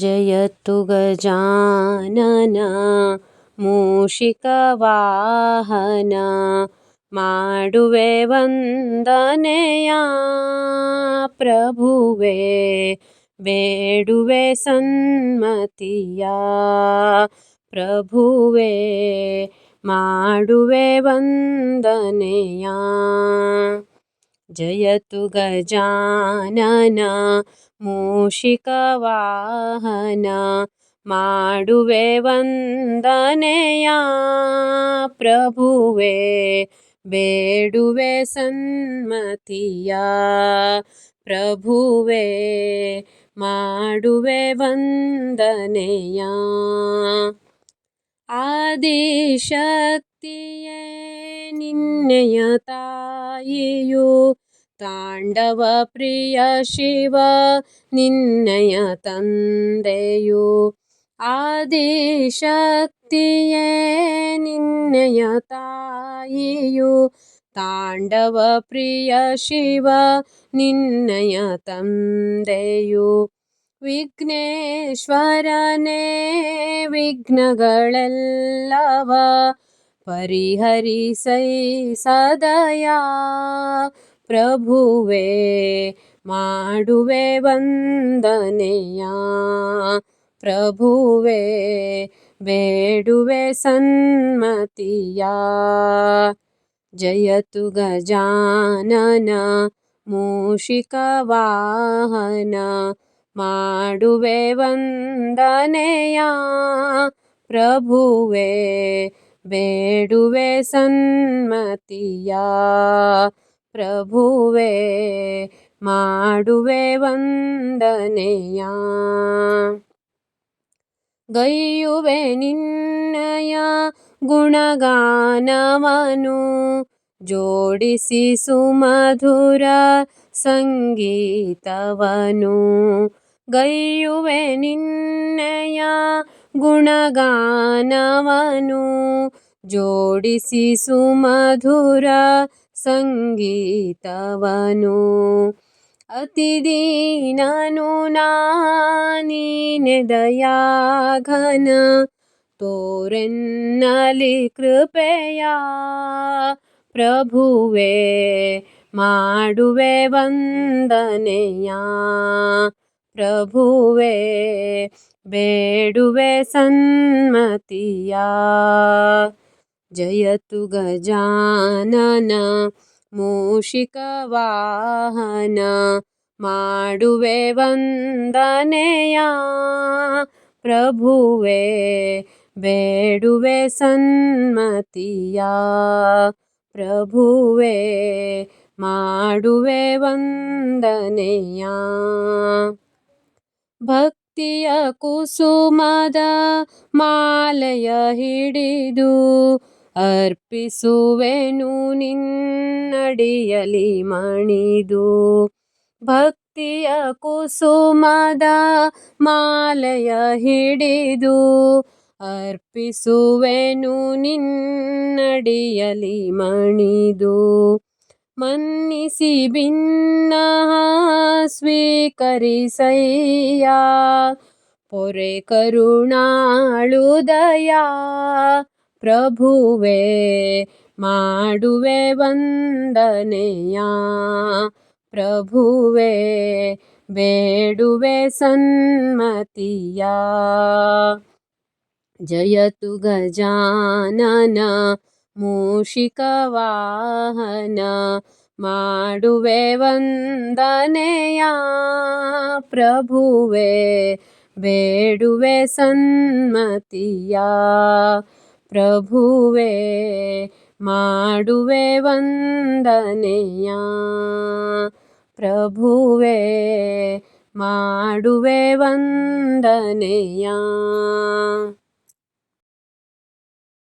जयतु गजानना मूषिकवाहना माडुवे वन्दनया प्रभुवे बेडुवे सन्मतिया प्रभुवे माडुवे वन्दनया जयतु गजानन मूषिकवाहन माडुवे वन्दनया प्रभुवे बेडुवे सन्मतिया प्रभुवे माडुवे वन्दनया आदिशक्तिये निन्नय तायियु ತಾಂಡವ ಪ್ರಿಯ ಶಿವ ನಿನ್ನಯ ತಂದೆಯು ಆದಿಶಕ್ತಿಯೇ ನಿನ್ನಯ ತಾಯಿಯು ತಾಂಡವ ಪ್ರಿಯ ಶಿವ ನಿನ್ನಯ ತಂದೆಯು ವಿಘ್ನೇಶ್ವರನೇ ವಿಘ್ನಗಳೆಲ್ಲವ ಪರಿಹರಿಸೈ ಸದಯಾ ಪ್ರಭುವೇ ಮಾಡುವೆ ವಂದನೆಯ ಪ್ರಭುವೇ ಬೇಡುವೆ ಸನ್ಮತಿಯ ಜಯತು ಗಜಾನನ ಮೂಷಿಕವಾಹನ ಮಾಡುವೆ ವಂದನೆಯ ಪ್ರಭುವೇ ಬೇಡುವೆ ಸನ್ಮತಿಯ ಪ್ರಭುವೇ ಮಾಡುವೆ ವಂದನೆಯ. ಗೈಯುವೆ ನಿನ್ನಯ ಗುಣಗಾನವನು ಜೋಡಿಸಿ ಸುಮಧುರ ಸಂಗೀತವನು. ಗೈಯುವೆ ನಿನ್ನಯ ಗುಣಗಾನವನು ಜೋಡಿಸಿ ಸುಮಧುರ ಸಂಗೀತವನು. ಅತಿದೀನನು ನಾನೀನೆ ದಯಾಘನ ತೋರೆನ್ನಲಿ ಕೃಪೆಯ ಪ್ರಭುವೆ ಮಾಡುವೆ ವಂದನೆಯ ಪ್ರಭುವೆ ಬೇಡುವೆ ಸನ್ಮತಿಯ ಜಯತು ಗಜಾನನ ಮೂಷಿಕವಾಹನ ಮಾಡುವೆ ವಂದನೆಯ ಪ್ರಭುವೇ, ಬೇಡುವೆ ಸನ್ಮತಿಯ ಪ್ರಭುವೇ, ಮಾಡುವೆ ವಂದನೆಯ ಭಕ್ತಿಯ ಕುಸುಮದ ಮಾಲೆಯ ಹಿಡಿದು ಅರ್ಪಿಸುವೆನು ನಿನ್ನಡಿಯಲಿ ಮಣಿದು. ಭಕ್ತಿಯ ಕುಸುಮದ ಮಾಲೆಯ ಹಿಡಿದು ಅರ್ಪಿಸುವೆನು ನಿನ್ನಡಿಯಲಿ ಮಣಿದು. ಮನ್ನಿಸಿ ಭಿನ್ನ ಸ್ವೀಕರಿಸಯ್ಯ. ಪೊರೆ ಕರುಣಾಳುದಯ ಪ್ರಭುವೇ ಮಾಡುವೆ ವಂದನೆಯ ಪ್ರಭುವೇ ಬೇಡುವೆ ಸನ್ಮತಿಯ ಜಯತು ಗಜಾನನ ಮೂಷಿಕವಾಹನ ಮಾಡುವೆ ವಂದನೆಯ ಪ್ರಭುವೇ ಬೇಡುವೆ ಸನ್ಮತಿಯ ಪ್ರಭುವೇ ಮಾಡುವೆ ವಂದನೆಯ ಪ್ರಭುವೇ ಮಾಡುವೆ ವಂದನೆಯ